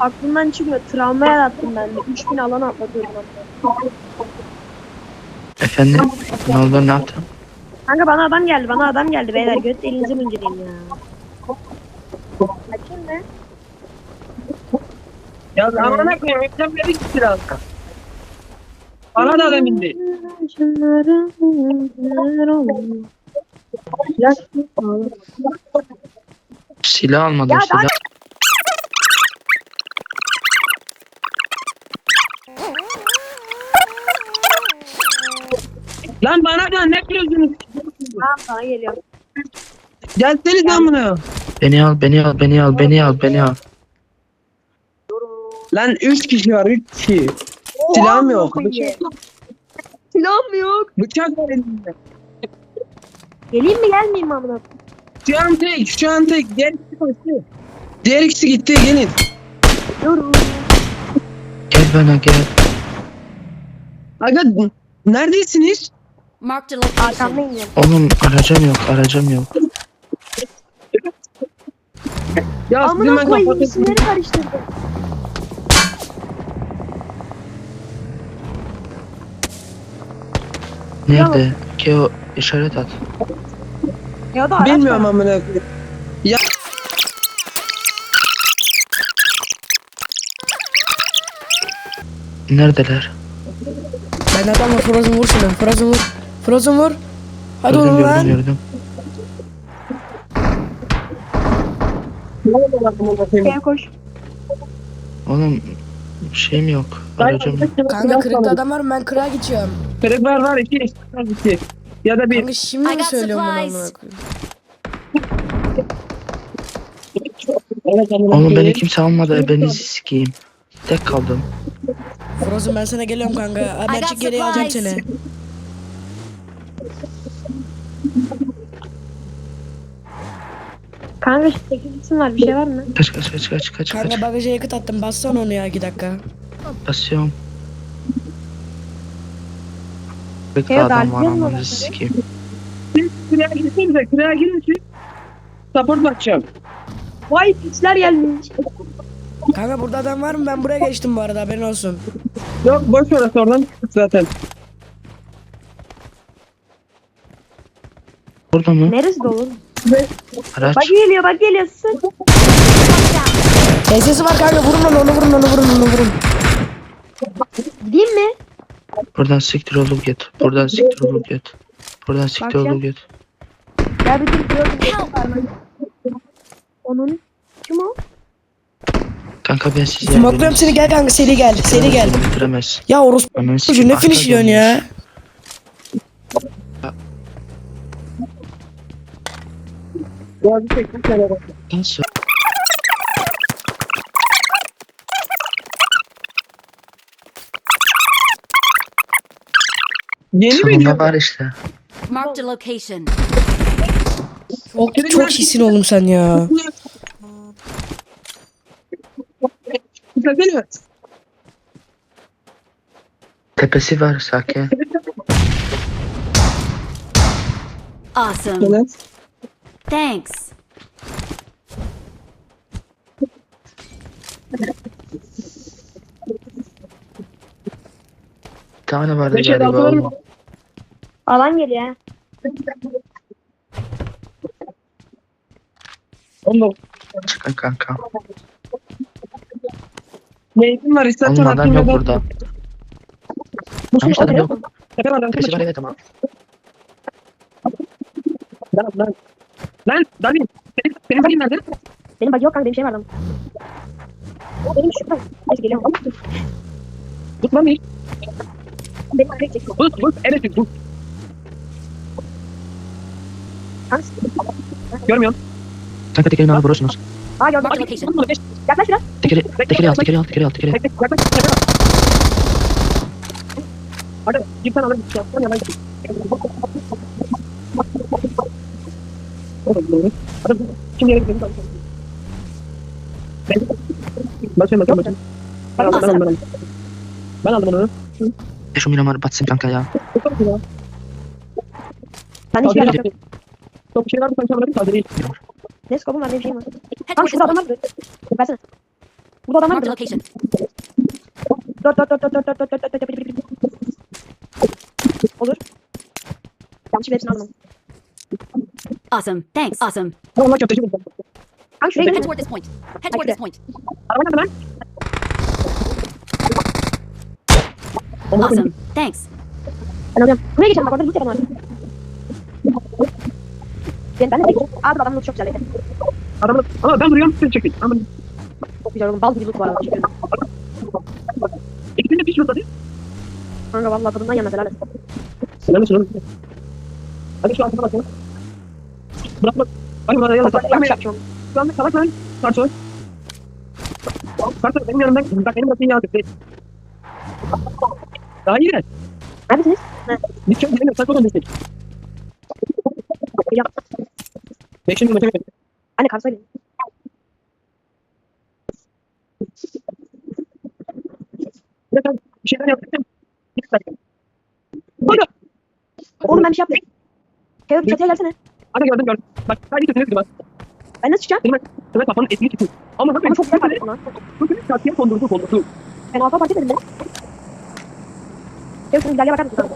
Aklımdan çıkmıyor. Travma yarattım ben de. 3000 alan atlatıyorum. Efendim? Ne oldu ne yaptın? Kanka bana adam geldi. Bana adam geldi beyler. Göt elinizi mıncırayım ya. Açayım mı? Ya amına koyayım. Ekran verdik ki biraz. Bana da adam indi. Silah almadım Ya silah. Lan bana da ne kırıyorsunuz? Tamam sana geliyorum. Gelseniz amına. Beni al beni al beni al beni al beni al. Lan 3 kişi var 3 kişi. Silahım yok. Bıçak, Silahım yok. bıçak var elimde. Geleyim mi gelmeyeyim mi amına? Şu an tek, şu an tek. Diğer ikisi kaçtı. Diğer ikisi gitti gelin. Yorum. Gel bana gel. Aga neredesiniz? Marked a location. Ya. Oğlum aracım yok aracım yok. Ya Amına ben koyayım kapatayım. isimleri karıştırdım. Nerede? Keo işaret at. Ya da araç Bilmiyorum var. amına koyayım. Neredeler? Ben adam var Frozen vur şunu. Frozen vur. Frozen vur. Hadi oğlum lan. gördüm. Gel koş. Oğlum şeyim yok. Aracım yok. Kanka kırıkta adam var? Ben kırığa geçiyorum. Kırık var var iki. var iki. Ya da bir. Kanka şimdi mi söylüyorum bunu amına koyayım? Oğlum beni kimse almadı. Ebenizi sikeyim. Tek kaldım. Frozen ben sana geliyorum kanka. Çık geriye alacağım seni. Kanka şu 8 isim var. Bir şey var mı? Kaç kaç kaç kaç kaç Kanka kaç. bagaja yakıt attım. Bassana onu ya 2 dakika. Basıyorum. Bekle Keo adam var dağıtıyor mu ama lan sikeyim. Siz Kırığa girsenize. Kırığa girin siz. Support bakacağım. Vay piçler gelmiş. Kanka burada adam var mı? Ben buraya geçtim bu arada haberin olsun. Yok boş orası oradan çıktık zaten. Burada mı? Neresi dolu? Araç. Bak geliyor bak geliyor. Sık. TS'si var kanka vurun onu onu vurun onu vurun onu vurun. Gideyim mi? Buradan siktir olup git. Buradan siktir olup git. Buradan siktir olup git. Ya bir dur. Onun. Kim o? Kanka ben sizi Smokluyorum seni gel kanka seri gel seri gel. Bitiremez. Ya orospu ne arka finish diyorsun gelmiş. ya? Boğazı çektim sana bak. Nasıl? Yeni mi Sonunda diyor? var işte. Marked a location. Çok, çok iyisin oğlum sen ya. Tepesi var sakin. Awesome. Evet. Thanks. Bir tane vardı Beş el galiba oğlum. Alan geliyor ha. Onda Çıkın kanka. neydim var istersen Oğlum adam atayım yok burada. Bu Tamam işte adam yok. Var. evet ama. Lan lan. Lan Dani. Senin, senin bagin nerede? Benim bak yok kanka benim şey vardı. O benim şu Neyse geliyorum. Tut lan bir. Benim arkaya çek. Tut tut. Evet tut. Kanka. Görmüyorsun. Kanka tekerini alıp vurursunuz. Aa gördüm. Yaklaş biraz. Tekeri, tekeri al tekeri al tekeri al tekeri. Tek tek yaklaş. yaklaş. Hadi git sen alır. şey yapsana, yalan git. Şimdi yere gidelim. Ben bakıyorum bakıyorum. Ben aldım ben aldım ben aldım. Onu. E şu miramar batsın kanka ya. Ben hiç şey değil. Çok bir şey var mı ama taze değil. Ne skopum var ne bir şeyim var. Kanka şurada the adam point. var. Versene. Burada adam var Marked a mı? location. Dört dört dört dört dört dört dört dört dört dört dört dört Olur. Yanlışlıkla hepsini aldım. Awesome. Thanks. Awesome. Tamam lan köfteci buldum. Kanka şuraya Head toward this point. Head toward this point. Araba nerede lan? Awesome. Thanks. Ben alıyorum. Buraya geçelim bak orada loot yapan var. Ben, ben de tek. Abi adamın loot çok güzel. Araba ama ben duruyorum siz çekin. Ama Çok güzel oğlum. Bal gibi loot var ikisini de piş hadi. Kanka valla tadından yanmaz helal olsun. Helal olsun oğlum. Hadi şu altına bak ya. Bırak bak. Hadi bana yalnız. Bak, yapacak şu an. Anda salak lan. Karşı. Karşı benim yanımdan. Bak benim bakayım ya. Daha iyi de. Neredesiniz? Biz çok gidelim. Sakın olun destek. Ya. Beşinci maçı Anne karsaydım. Bir dakika, bir şeyler yaptım. Bir. Oğlum ben bir şey yaptım. Kevin çatıya gelsene. Hadi gördüm gördüm. Bak sadece kötüne gidiyor. Ben nasıl çıkacağım? Benim sana kafanın etini çıkıyor. Ama bak Ama çok güzel fark lan. Bugün çatıya kondurdu kondurdu. Ben alfa fark etmedim ben. Kevin şunun güzelliğe bakar mısın?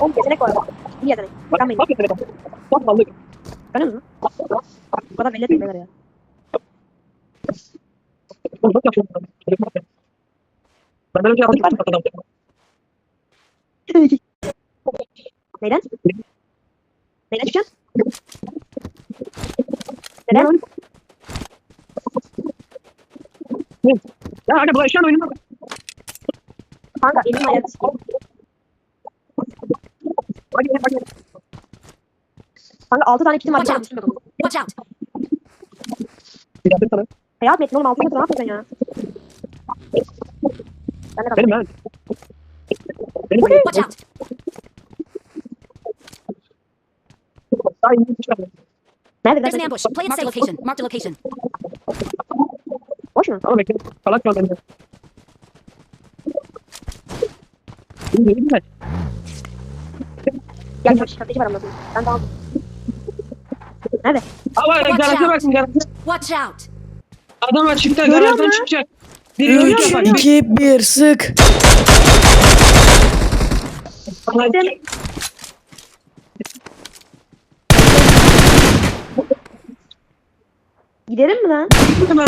Oğlum yetenek var. İyi yetenek. Bak benim. bak yetenek bak. Bak vallahi. Görüyor musun? Bu kadar belli etmiyorlar ya. Oğlum bak yapıyorum. Ben önce yaptım. Adam. Neyden? Neyden çıkacaksın? Neden? Ya hadi bu eşyan oyunu. Kanka elim sikeyim. Hadi hadi hadi. Kanka 6 tane kitim var. Watch out. Watch out. Yaptım sana. Hayat metnin oğlum 6 metre ne yapıyorsun ya? Ben de Benim ben. Benim benim. Watch out. Daha iyi bir şey yapıyorum. Nerede? There's an ambush. Play it safe. Location. Marked a location. Boş mu? Ama bekle. Salak kal bende. Şimdi yeni bir. Gel gel köfteci var anlatayım. Ben daha Nerede? Ama Watch garaja out. bakın garaja. Watch out. Adam var çıktı Görüyor garajdan çıkacak. Bir yolu 3, yapar. 2, 1 sık. Gidelim mi lan? Hemen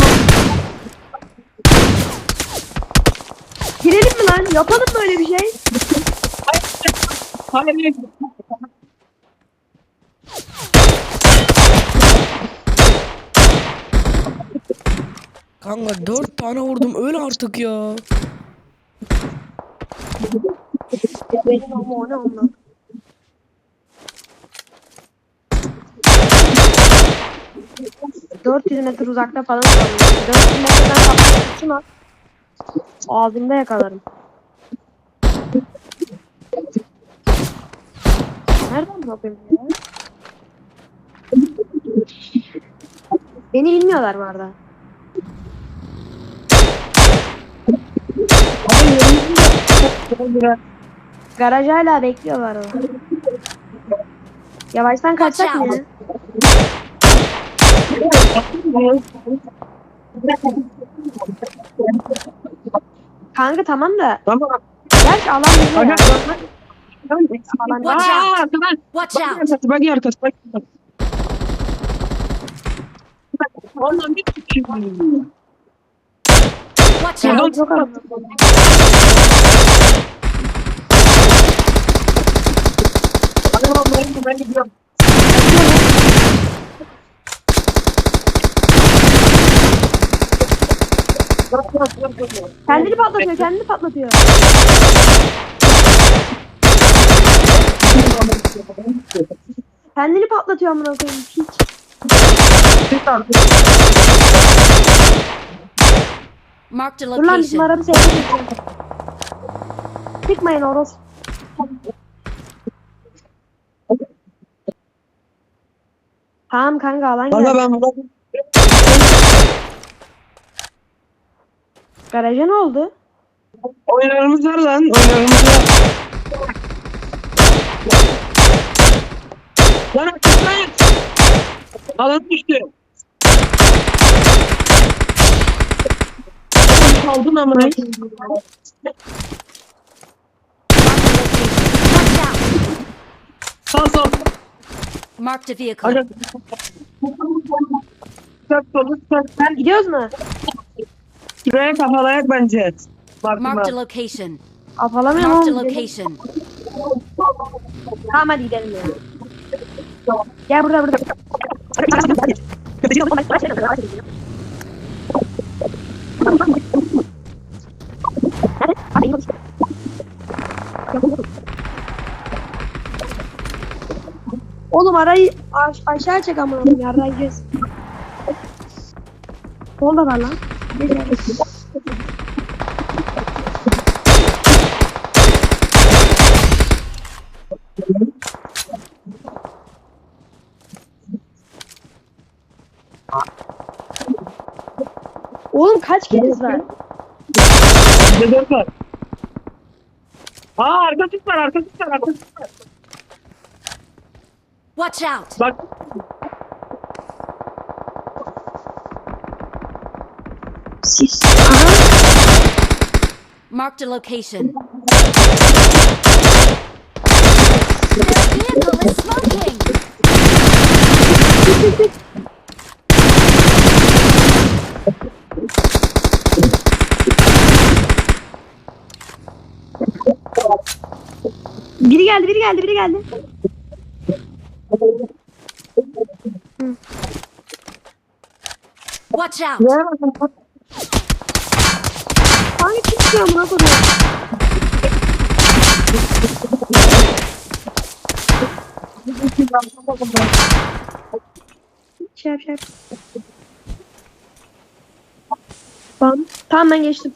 Girelim mi lan? Yapalım mı öyle bir şey? Hayır. Kanka 4 tane vurdum öl artık ya. Benim ama o ne onunla? Dört yüz metre uzakta falan kalıyor. Dört yüz metreden kapatmak için al. Ağzımda yakalarım. Nereden bakayım ya? Beni bilmiyorlar bu arada. Garaj hala bekliyorlar onu. Yavaştan kaçsak mı ya? Kanka tamam da Tamam. gerçi alan Aga, ya. Alan Watch Aa, out. Watch out. arkası, bagi arkası, bagi arkası. Ondan bir çıkıyor. Watch out. Ben gidiyorum. Bırak, bırak, bırak, bırak. Kendini patlatıyor, kendini patlatıyor. Kendini patlatıyor amına koyayım. Artık. Marked a Dur lan bizim location. arabı sevdim. Çıkmayın Oros. Tamam kanka alan Valla gel. ben burada Garaja ne oldu? oyunlarımız var lan. Oyunlarımız var. Lan lan. Alan düştü. aldın ama. Watch out. Sağ sağ. Marked a vehicle. Çok. Ben gidiyoruz mu? Şuraya kafalayak bence. Marked a var. location. Afalamıyorum Marked a oğlum. location. Tamam hadi gidelim ya. Gel burada burada. Oğlum arayı aş- aşağı çek amına koyayım ya arayacağız. Solda var lan. Oğlum kaç kez var? Bizde dört var. Aa arka tüp var arka tüp var arka tüp var. Watch out. Bak Aha. Marked a location. Vehicle is smoking. Biri geldi, biri geldi, biri geldi. Watch out. Hangi çıkıyor amına koyayım? Şey yap, şey yap. Tamam. Tamam ben geçtim.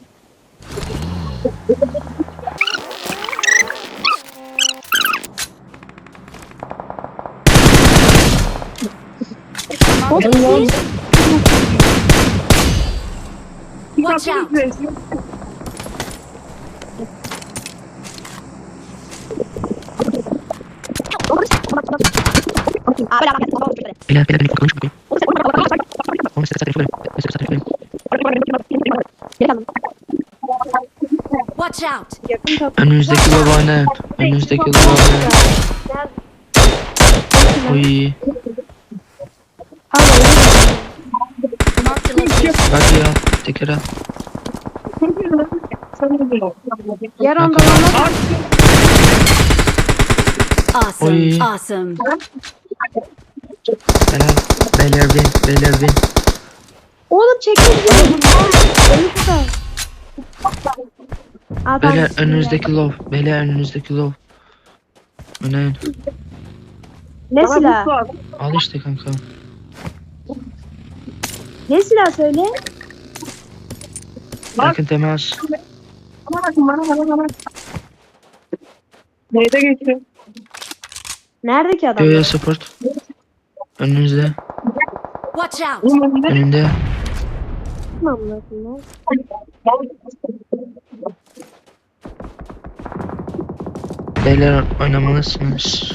Watch out. Beyler beyler beni konuş bakayım. Oğlum size telefon verin. Size telefon verin. Watch out. Yakın kapı. Önünüzdeki baba ne? Önünüzdeki baba ne? Oy. Hayır. Marked a location. Bak ya. Teker al. Yer onda Kanka. lan. Awesome. Oy. Awesome. Helal. Beyler bin. Beyler bin. Oğlum. Aa, tamam. Beyler önünüzdeki lov. Beyler önünüzdeki lov. Öne. Ne silah? Al işte kanka. Ne silah söyle? Yakın temas. Neyde geçiyor? Nerede ki adam? Göğe support. Önünüzde. Watch out. Önünde. Beyler oynamalısınız.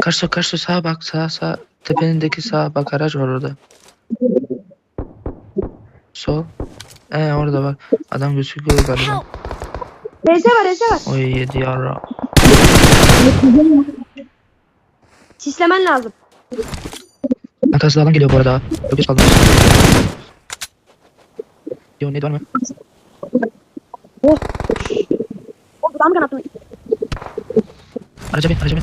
Karşı karşı sağa bak sağa sağa. Tepenindeki sağa bak araç var orada. Sol. Ee orada bak. Adam gözüküyor galiba. RS var RS var. Oy yedi yara. Sislemen lazım. Arkası alan geliyor bu arada. Çok geç kaldım. Yo ne var mı? O dudağımı kanattım. Araca bin araca bin.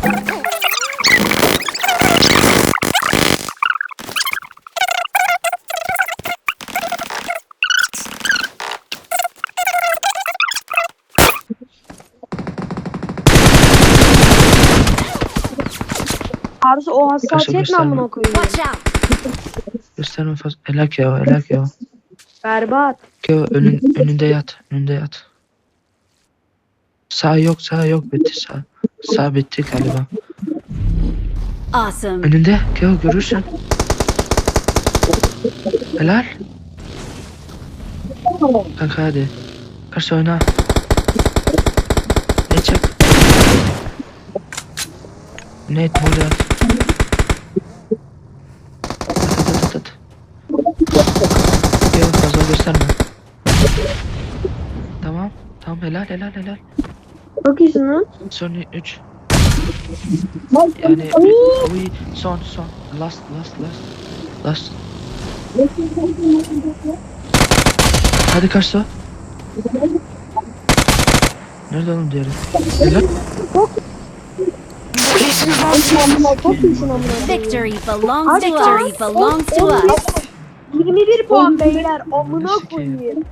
Arzu o hassasiyet gösterme. amına koyayım? Watch out. Gösterme fazla. Helak ya helak ya. Berbat. Keo önün, önünde yat. Önünde yat. Sağ yok sağ yok bitti sağ. Sağ bitti galiba. Awesome. Önünde Keo görürsün. Helal. Kanka hadi. Karşı oyna. Ne çek? Ne et burada at. At at at at. at. Keo fazla gösterme. Tamam helal helal helal. Çok iyisin lan. Son 3. Yani oy son son. Last last last. Last. Hadi Karsu. Nerede oğlum diğeri? Helal. Victory belongs to Victory us. Belongs to us. 21 puan beyler. Amına koyayım.